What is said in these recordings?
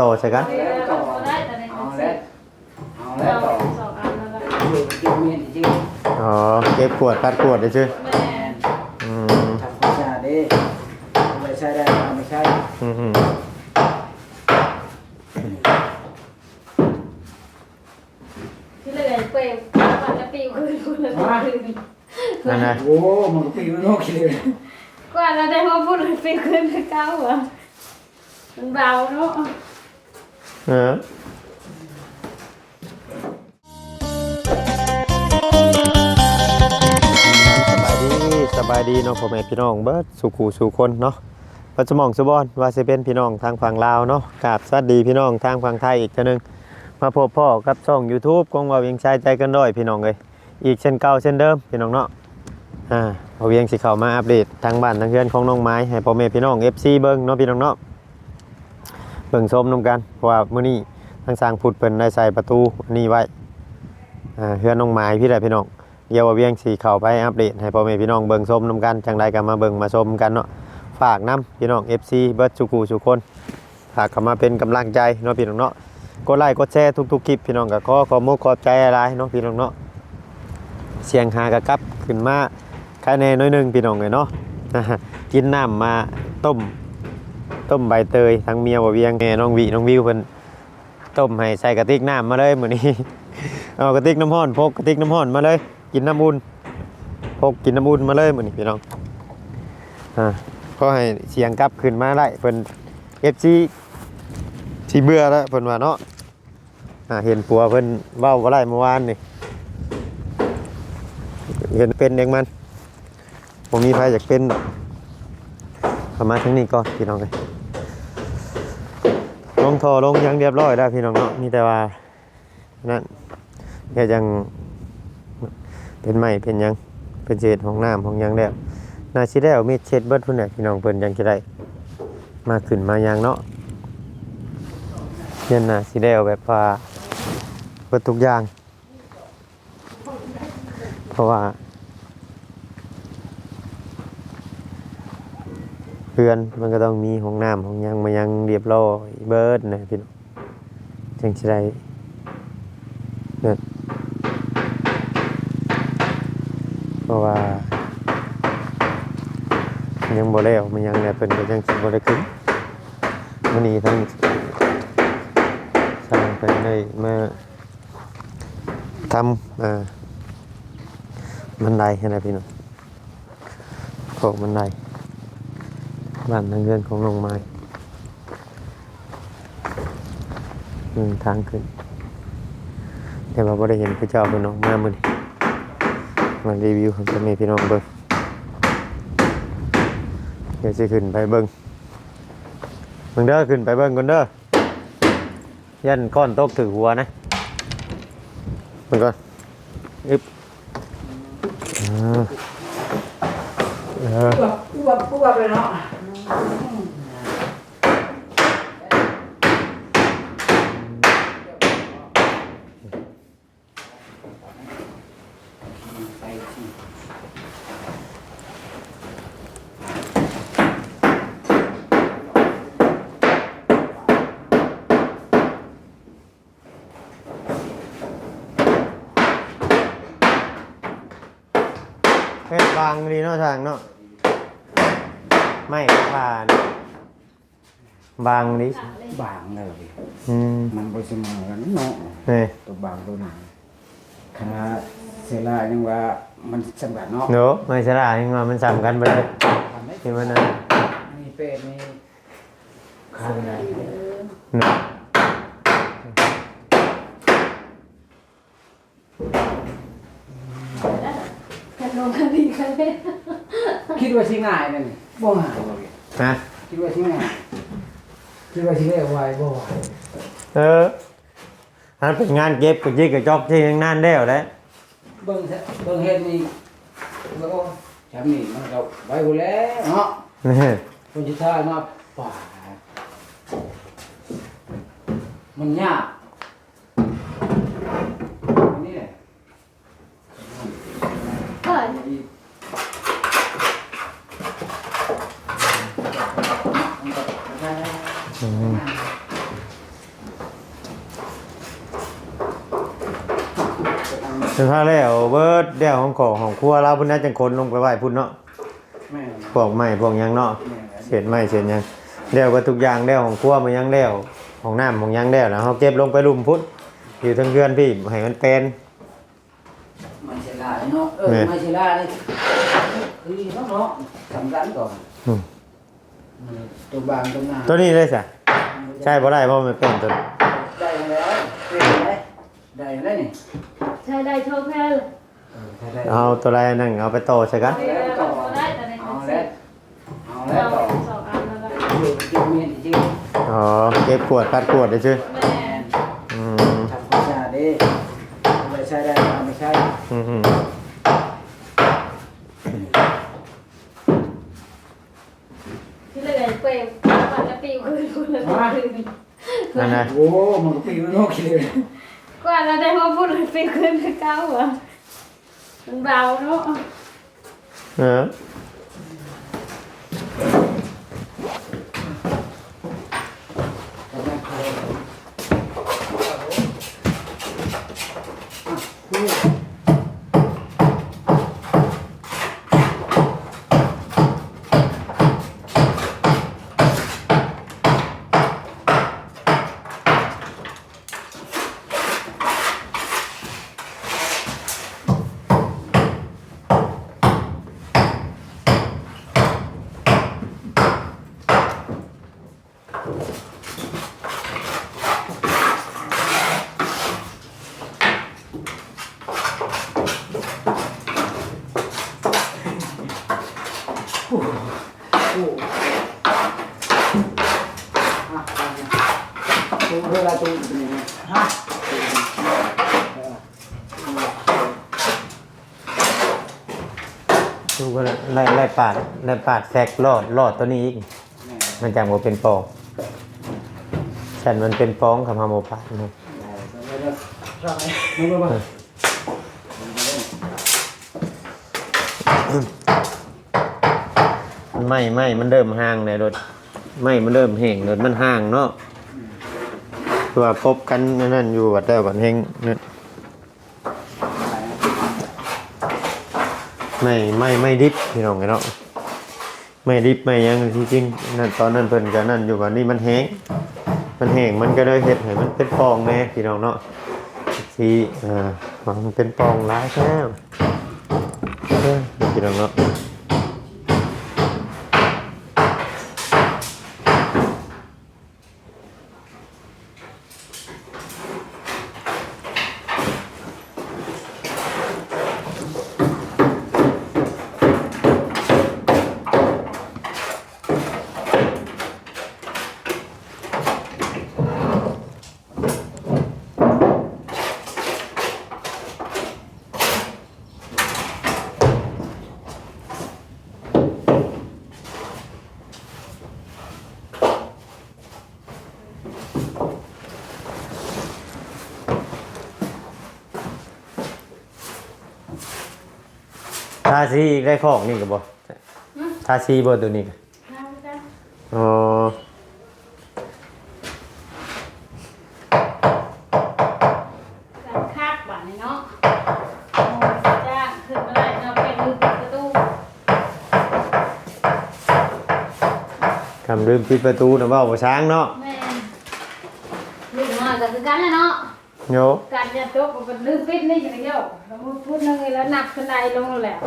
ต่อใช่กันเอาแล้วเอาแล้วต่ออยู่กินเมียนจริงอ๋อเก็บขวดปัดขวดได้ชื่อแมนอืมทำความสะอาดดิไม่ใช่ได้ไม่ใช่อืมอืมที่เลยเปรย์มันจะปิวขึ้นพูดเลยนั่นนะโอ้มันก็ปีมันโอเคเลยกว่าเราได้มาพูดเลยปิวขึ้นเก้าหัวมันเบาเนาะ เออสบายดีสบายดีเนาะพ่อแม่พี่น้องเบิร์ดสุขูสู่คนเนาะปัจจุบันสุบอนว่าสิเป็นพี่น้องทางฝั่งลาวเนาะกราบสวัสดีพี่น้องทางฝั่งไทยอีกเทื่อนึงมาพบพ่อกับช่อง YouTube กองว่าเวียงชายใจกันด้อยพี่น้องเลยอีกเช่นเก่าเช่นเดิมพี่น้องเนาะอ่าพอเวียงสิเข้ามาอัปเดตทางบ้านทางเรือนของน้องไม้ให้พ่อแม่พี่น้อง FC เบิ่งเนาะพี่น้องเนาะ เบิ่งชมนํกันเพราะว่ามื้อนี้ทางสร้างพุทธเพิ่นได้ใส่ประตูอันนี้ไว้อ่าเรือนน้องไม้พี่ได้พี่น้องเดี๋ยวว่าเวียงสิเข้าไปอัปเดตให้พ่อแม่พี่น้องเบิ่งชมนํกันจังไดก็มาเบิ่งมาชมกันเนาะฝากนํพี่น้อง FC เบิดสุกูสุคนฝากเข้ามาเป็นกำลังใจเนาะพี่น้องเนาะกดไลค์กดแชร์ทุกๆคลิปพี่น้องก็ขอขอมุกขอบใจหลายๆเนาะพี่น้องเนาะเสียงหากระกับขึ้นมาคาแนน้อยนึงพี่น้องเลยเนาะกินน้ำมาต้ม ต้มใบเตยทั้งเมียบ่เวียงแม่น้องวิน้องวิวเพิ่นต้มให้ใส่กระติกน้ำมาเลยมื้อนี้เอากระติกน้ำร้อนพกกระติกน้ำร้อนมาเลย กินน้ำอุ่นพกกินน้ำอุ่นมาเลยมื้อนี้พี่น้องอ่าก็ให้เสียงกลับขึ้นมาได้เพิ่น FC สิเบื่อแล้วเพิ่นว่าเนาะอ่าเห็นปัวเพิ่นเว้าบ่ได้เมื่อวานนี่เห็นเป็นเองมันผมมีใครอยากเป็นประมาณทั้งนี้ก่อนพี่น้องเลย ลงทอลงยังเรียบร้อยแล้วพี่น้องเนาะมีแต่ว่านั่นแค่ยังเป็นไม้เป็นยังเป็นเศษของน้ำของยังแล้วนาชิแล้วมีเช็ดเบิดพุ่นเนี่ยพี่น้องเพิ่นยังจะได้ มาขึ้นมายังเนาะเย็นน่ะสิแล้วแบบว่าเบิดทุกอย่าง เพราะว่า เพื่อนมันก็ต้องมีห้องน้ำห้องหยังมายังเรียบร้อยเบิดนะพี่น้องจังสิได้เนี่ยเพราะว่า ยังบ่แล้วมันยังเนี่ยเพิ่นก็ยังสิบ่ได้ขึ้นมื้อนี้ทั้งสร้างเพิ่นได้มาทำอ่าบันไดให้นะพี่น้องโขกบันได บ้านทางเรือนของน้องไม้อืมทางขึ้น แต่ว่าบ่ได้เห็นพระเจ้าเป็นน้องมามื้อนี้มารีวิวให้พ่อแม่พี่น้องเบิ่งเดี๋ยวสิขึ้นไปเบิ่งเบิ่งเด้อขึ้นไปเบิ่งก่อนเด้อยันก้อนตกถึงหัวนะเบิ่งก่อนอึบอ่าออกูว่ากูว่าไปเนาะ เพชรบางดีเนาะทางเนาะ ไม่ผ่าน บางดีบางเลยอืมมันบริสุทธิ์กันเนาะนี่ตัวบางตัวหนาคณะเสลายังว่ามันสำคัญเนาะเนาะไม่ใช่ละยังว่ามันสำคัญไปเลยทำได้ที่มันนะมีเป็ดมีข้าวได้เนาะ กันลงกันดีกันเลย คิ ดว่าสิง่ายนั่นบ่ง่ายบ่นะคิดว่าสิง่ายคิดว่าสิได้ไวบ่ไหวเอออันเป็นงานเก็บกับยิกกับจอกที่ยังนานแล้วแหละเบิ่งซะเบิ่งเฮ็ดนี่แล้วก็จำนี่มันก็ไว้บ่แล้วเนาะนี่คนที่ท่ามาป่ามันยากนี่แหละ เฮ้ย อืม ถึงถ้าแล้วเบิดเดี่ยวของของของครัวเราพุ่นน่าจังคนลงไปไหว้พุ่นเนาะแม่พวกไม้พวกหยังเนาะแม่เศษไม้เศษหยังเดี่ยวก็ทุกอย่างเดี่ยวของครัวมันยังเดี่ยวของน้ำของหยังเดี่ยวแล้วเฮาเก็บลงไปลุมพุ่นอยู่ทั้งเรือนพี่ให้มันเป็นไม่ใช่ลาเนาะเออไม่ใช่ลาเลยคือน้องเนาะสำคัญก่อนอืมตัวบางตัวหน้าตัวนี้ได้ซะใช่บ่ได้เพราะมันเป็นตัวได้แล้วเป็นไงได้แล้วนี่ใช่ได้โชคแค่เลยเออถ้าได้เอาตัวไรนั่นเอาไปโตใช่กันเอาได้แต่ในเอาหนังสืแล้อวเอาแล้วเราต่อสองอันแล้วก็อยู่กินเมียนจริงอ๋อเก็บขวดปัดขวดได้ชื่อแม่อืมทำความสะอาดดิไม่ใช่ได้ไม่ใช่อืมอืมที่เลยเปรย์ปัดจะปิวขึ้นคุณเลยคืนนั่นนะโอ้มันก็ปีมันโอเคเลย ก็เราได้มาพูดเลยปิวขึ้นเก้าอะมันเบาเนาะ เออ ลาตูเป็นยังไงฮะดูก็ไล่ไล่ปาดไล่ปาดแซกรอดรอดตัวนี้อีก มันจังว่าเป็นปองฉันมันเป็นปองกับฮาโมปาดนะมันไม่ไม่มันเริ่มห่างเลยรถไม่มันเริ่มแห้งรถมันห่างเนาะ ว่าพบกันนั่นอยู่วัดแล้วัดเฮงนั่นไม่ไม่ไม่ดิบพี่น้องไงเนาะไม่ดิบไม่ยังที่จริงนั่นตอนนั้นเพิ่นก็นั่นอยู่วันนี้มันแห้งมันแห้งมันก็เลยเฮ็ดให้มันเป็นปองแน่พี่น้องเนาะสีอ่ามันเป็นปองร้ายแล้วพี่น้องเนาะ ทาสีได้ของนี่ก็บ่ทาสีบ่ตัวนี้ก็อ๋อการคาดบัตรเนาะโอ้จ้าขึ้นมาได้เนาะเป็นลืมประตูคำลืมปิดประตูนะเว่าบ่ช้างเนาะแม่ลืมมาก็คือกันแล้วเนาะ โย การจะจบมันลืมปิดนี่อย่างเดียวแล้วมันพูดนึงแล้วนับขึ้นไดลงแล้ว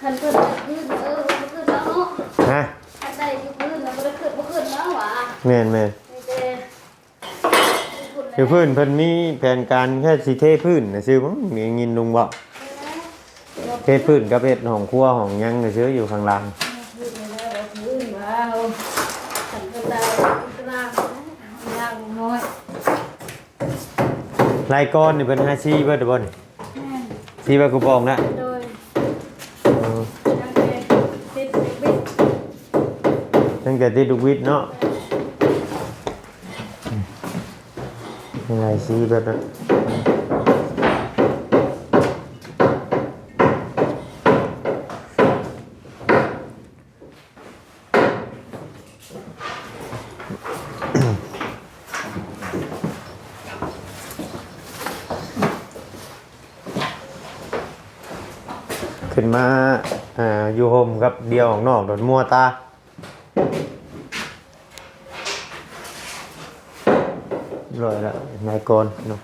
คันขึ้นขึ้นเออขึ้นแล้วเนาะ ฮะ คันได้ขึ้นแล้วมันขึ้นมันขึ้นแล้วหวะ แม่นแม่นไม่เด้ขึ้นคือพื้นเพิ่นมีแผนการแค่สิเทพื้นน่ะซื่อมั้งมียินลุงบอกเทพื้นกับเฮ็ดห้องครัวห้องหยังน่ะซื่ออยู่ข้างล่างขึ้นแล้วขึ้นมาเอาขันขึ้นได้ขึ้นล่างยากน้อยรายก้อนนี่เพิ่นหาซีเบิดบ่นี่แม่ซีไว้กูปองนะโดยเออยังเป็นติดบิดตั้งแต่ที่ดุกวิทย์เนาะ ยังไงซีแบบนั้นขึ้นมา อ่า อยู่โฮมครับเดียวของนอกโดนมัวตา ลอยละนายกรเนาะ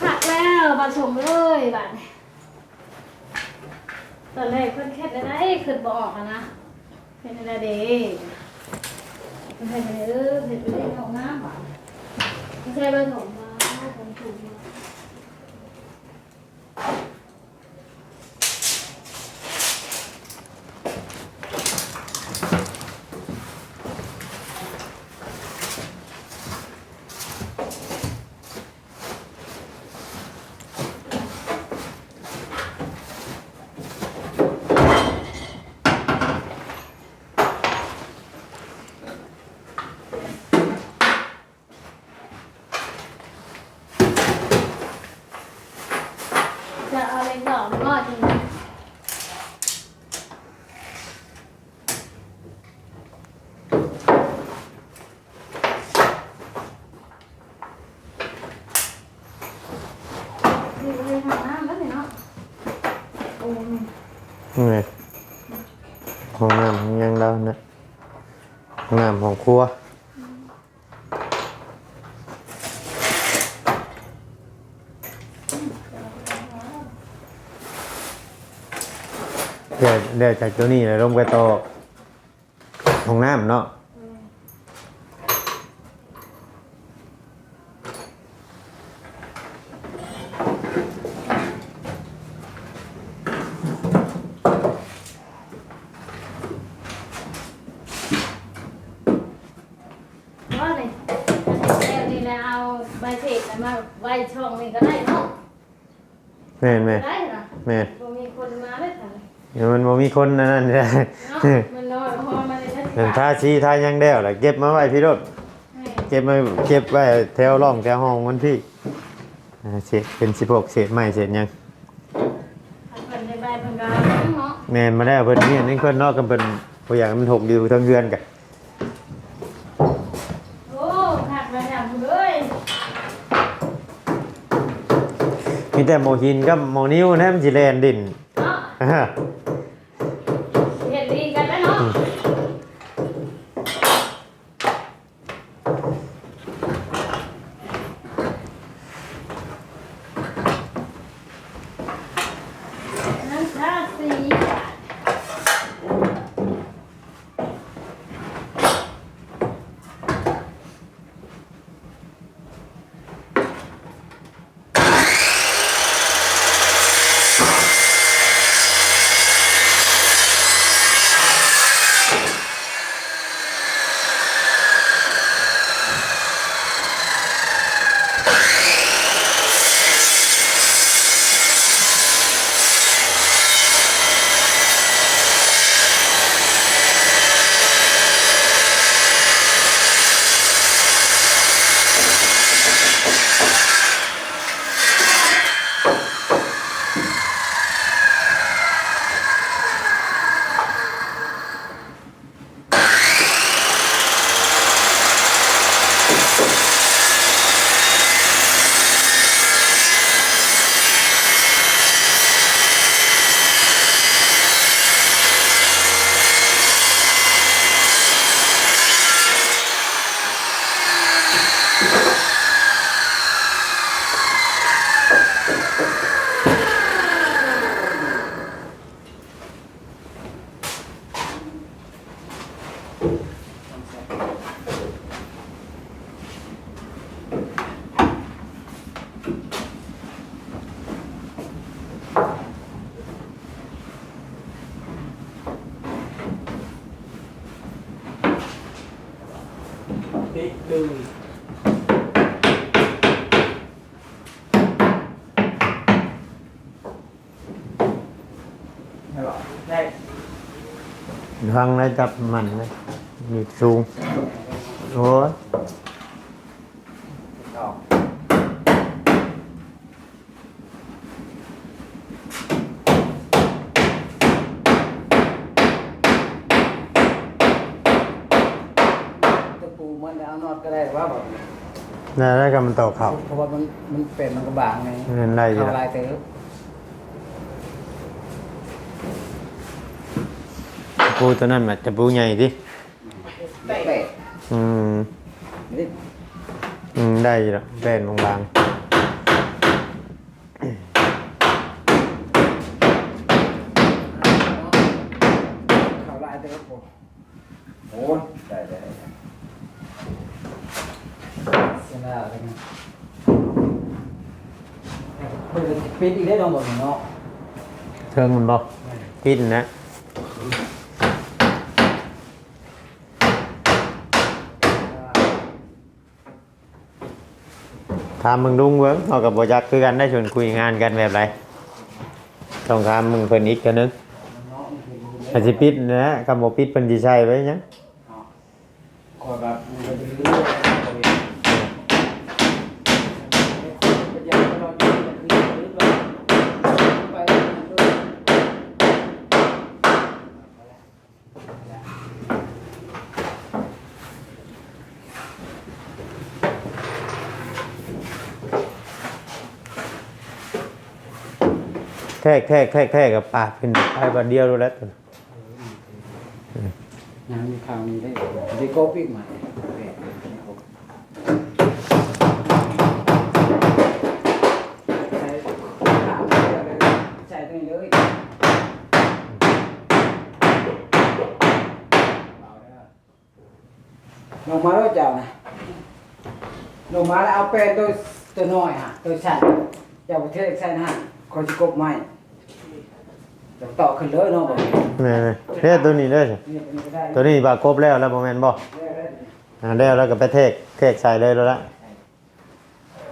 ขักแล้วบาชมเลยบาดตอนแรกเพิ่นแค่ได้ได้ขึ้นบ่ออกอะนะเป็นอะไรเด้เป็นให้ไปเออเป็นไปเล่นห้องน้ำบาดไม่ใช่เบอร์ถมมาผมถูกมา จะเอาอะไรต่อมอดจริงนะดูเลยทางน้ำแล้วเนี่ยเนาะโอ้ย นี่ห้องน้ำยังแล้วนะห้องน้ำของครัวเดี๋ยวเดี๋ยวจากตัวนี้เลยลงไปต่อห้องน้ำเนาะ ว่าเลยแล้วนี่แหละเอาใบเสกมาไว้ช่องนี้ก็ได้เนาะ แม่นแม่น ได้นะ แม่น บ่มีคนมาเลยค่ะ เดี๋ยวมันบ่มีคนนั่นนั่นได้เนาะมันน้อยพอมาเลยนะเห็นท่าชี้ท่ายังเด้วแหละเก็บมาไว้พี่รถให้เก็บมาเก็บไว้แถวร่องแถวห้องมันพี่อ่าเศษเป็นสิบหกเศษไม้เศษหยัง เพิ่นได้ใบเพิ่นก็เนาะแม่นมาได้วเพิ่นเนี่ยนี่เพิ่นนอกกันเพิ่นบ่อยากให้มันหกอยู่ทั้งเรือนกันโอ้หักไปหาหมดเลยมีแต่โมหินกับโมนิ้วนะมันสิแลนดินเนาะ อ่า ติดตึงได้ป่ะได้ ฟังแล้วจับมันเลย มีสูงโอ้ยตะปูมันเอานัดก็ได้ว่าแบบน่าได้กับมันต่อเขาเพราะว่ามันมันเป็นมันก็บางไงเห็าลายเต๋อปูตัวนั้นมาจะปูใหญ่ดิ อืม นี่อืม ได้อยู่แล้วแป้นบางเข้าลายเด้อโอ้โอ้ได้ได้เสร็จแล้วเลยนะเปิดปิดอีกได้ลองบอกเนาะๆเทิงมันบอกปิดนะ ถามมึงลุงเวิ้งเอากับบจักคือกันได้ชวนคุยงานกันแบบไรต้องถามมึงเพิ่นอีกกันนึงอาจจะปิดนะคำว่าปิดเพิ่นจีใช่ไว้ยัง ขอแบบมันจะเรื่อยๆเอาไปเดี๋ยวเราจะเรื่อยๆไปเรื่อยๆ แทกแทกแทกแทกกับปากขึ้นไปบันเดียวรู้แล้วตัวงานมีข่าวมีได้ไดีโก้ปีกใหม่ลงมาแล้วเจ้านะลงมาแล้วเอาเป็นตัวตัวน้อยฮะตัวสั่นเจ้าประเทศใส่นะฮะ คอยจะกบไม้จะต่อขึ้นเลยเนาะบอกนี่นี่เนี่ยตัวนี้เลยนี่ตัวนี้ก็ได้ตัวนี้บากบแล้วแล้วโมเมนบ่อ่าแล้วแล้วก็ไปเทกเทกใส่เลยแล้วละ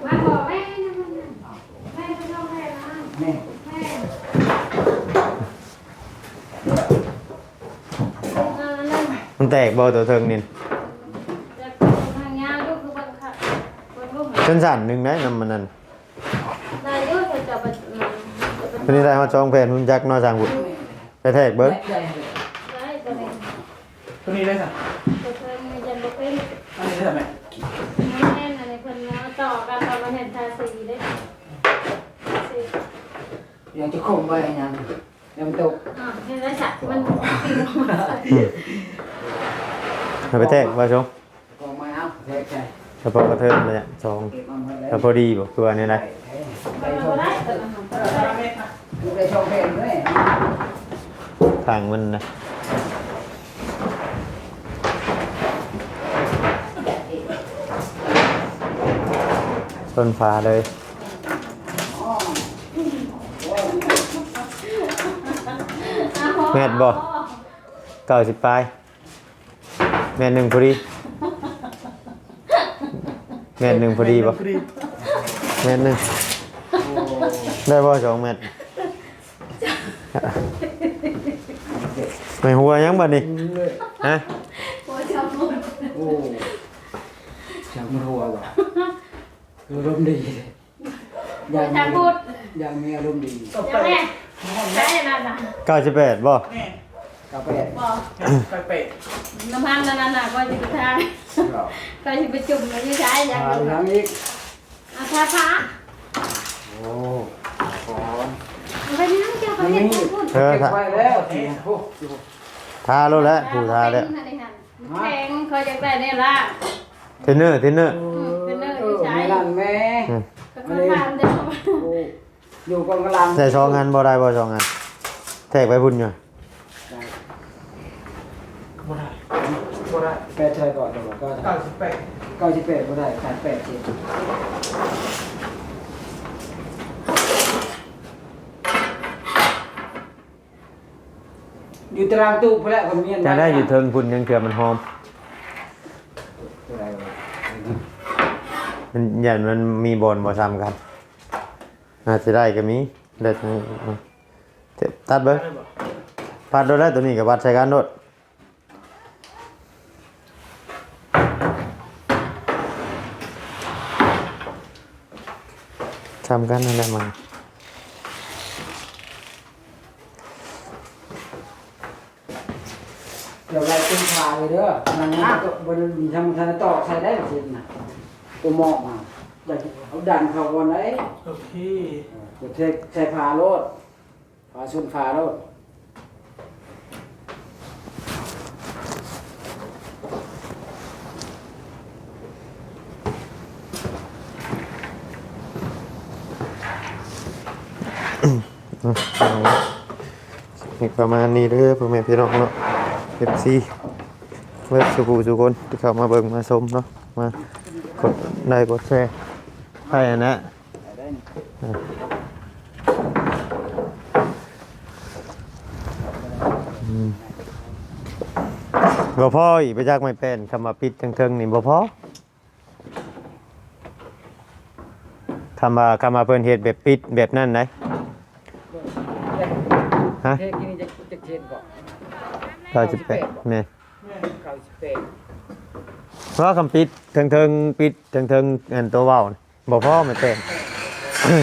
มาบอกแม่นะมันนะแม่ไม่ต้องแม่นะนี่แม่อ่านั่นมันแตกบ่ตัวเทิงนี่จะทางยาลูกคือบังคับบังคับหาชั้นสั่นหนึ่งได้นำมันนั่นนายกจะไป ตั วนี้ได้มาจองแผ่นหุ่นจักรนอจางบุตรไปเทกเบิ้งได้ตัวนี้ตัวนี้ได้สักตัวเธอมีจันบุเป็นอันนี้ได้สักไหมแน่นอะไรคนนี้ต่อกันตอนมาเห็นทาสีได้สียังจะคงไว้ยังยังตกอ่าเห็นแล้วจ้ะมันสีลงมาเอาไปเทกว่าชงคงไว้เอาแทกใช่เฉพาะกระเทิงเลยจองเก็บมันไว้แล้วแล้วพอดีบ่คือว่านี่นะไปชมได้แต่ละหันได้ ดูได้ ช่องเพลงด้วยทางมันนะต้นฟ้าเลยแม่นบ่เก้าสิบปลายแม่นหนึ่งพอดีแม่นหนึ่งพอดีบ่แม่นหนึ่งได้บ่สองแม่น ไม่หัวยังบัดนี้ฮะโอ้ยชอบมุกโอ้จากมันหัวว่ะอารมณ์ดีอย่างจะพูดอย่างมีอารมณ์ดีจะแม่ใช่นั่นน่ะเก้าสิบแปดบ่กาแฟบอกไปเป็ดน้ำพันนั่นน่ะก็จะไปทานก็จะไปจุ่มก็จะใช้อย่างทานี้น้ำอีกอาทาทาโอ้ขอไปนั่งเจ้าเขา มันเห็นมีพูดเออเก็บถ้าไว้แล้วโอ้ทาแล้วแหละผู้ทาแล้วแข็งเคยจะได้เนี่ยละเทรนเนอร์เทรนเนอร์ไม่นั่นแม่อืมก็เคยทานเดียวโอ้อยู่กองกำลังใส่สองงานบ่ได้บ่สองงานแทกไปพุ่นอยู่บ่ได้บ่ได้แปดชายก่อนเดี๋ยวก็เก้าสิบแปดเก้าสิบแปดก็ได้ขาดแปดสิบ อยู่ตารางตู้พแล้วคนเมียนจะได้อยู่เทิงพุ่นยังเกลือมันหอม มันยันมันมีบอลบ่ซ้ำกันอาจจะได้ก็มีเด็ดตัดเบิ้งปัดโดดได้ตัวนี้กับปัดใช้การโดดทำกันนั่นแหละมัน เด้อนั่นนะก็บนทำทางต่อใส่ได้จริงนะกูวหมอกมาอยากเอาดันเขาก่นไลยโอเคกดเทใส่ผาโลดผาชุนผาโลดนี่ประมาณนี้เด้อพ่อแม่พี่น้องเนาะเอฟซี่ เว็บสุกูสุคนที่เข้ามาเบิ่งมาชมเนาะมากดได้กดแชร์ให้อันนะอืมบ่พออีกไปจากไม่เป็นคำว่าปิดเทิงๆนี่บ่พอคำว่าคำว่าเพิ่นเฮ็ดแบบปิดแบบนั้นได้ฮะเทกินจะจะเทนก่อนก็จะแปะแม่น เก้าสิบแปดเพราะคำปิดเทิงเทิงปิดเทิงเทิงๆอันตัวเว้าน่ะบ่พอไม่เป็น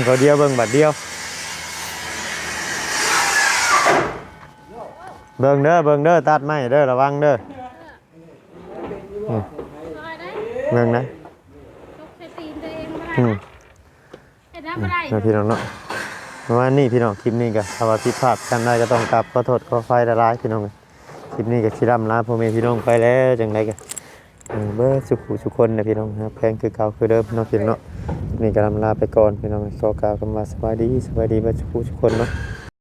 ก็เดียวเบิ่งบัดเดียว เบิ่งเด้อเบิ่งเด้อตัดไม้เด้อระวังเด้อซอยได้เบิ่งนะตกใส่ตีนตัวเองบ่ได้อืมเห็นน้ำบ่ได้แล้วพี่น้องเนาะประมาณนี้พี่น้องคลิปนี้ก็ถ้าว่าผิดพลาดกันได้ก็ต้องกราบขอโทษขอไฟละลายพี่น้อง คลิปนี้ก็ชิร่ำลาพ่อแม่พี่น้องไปแล้วจังไรก็เบอเบิดสุขสุขคนนะพี่น้องครับแพงคือเก่าคือเดิมน้องพี่น้องเนาะนี่กำลำลาไปก่อนพี่น้องขอกล่าวกันมาสวัสดีสวัสดีเบอร์สุขสุขคนเนาะ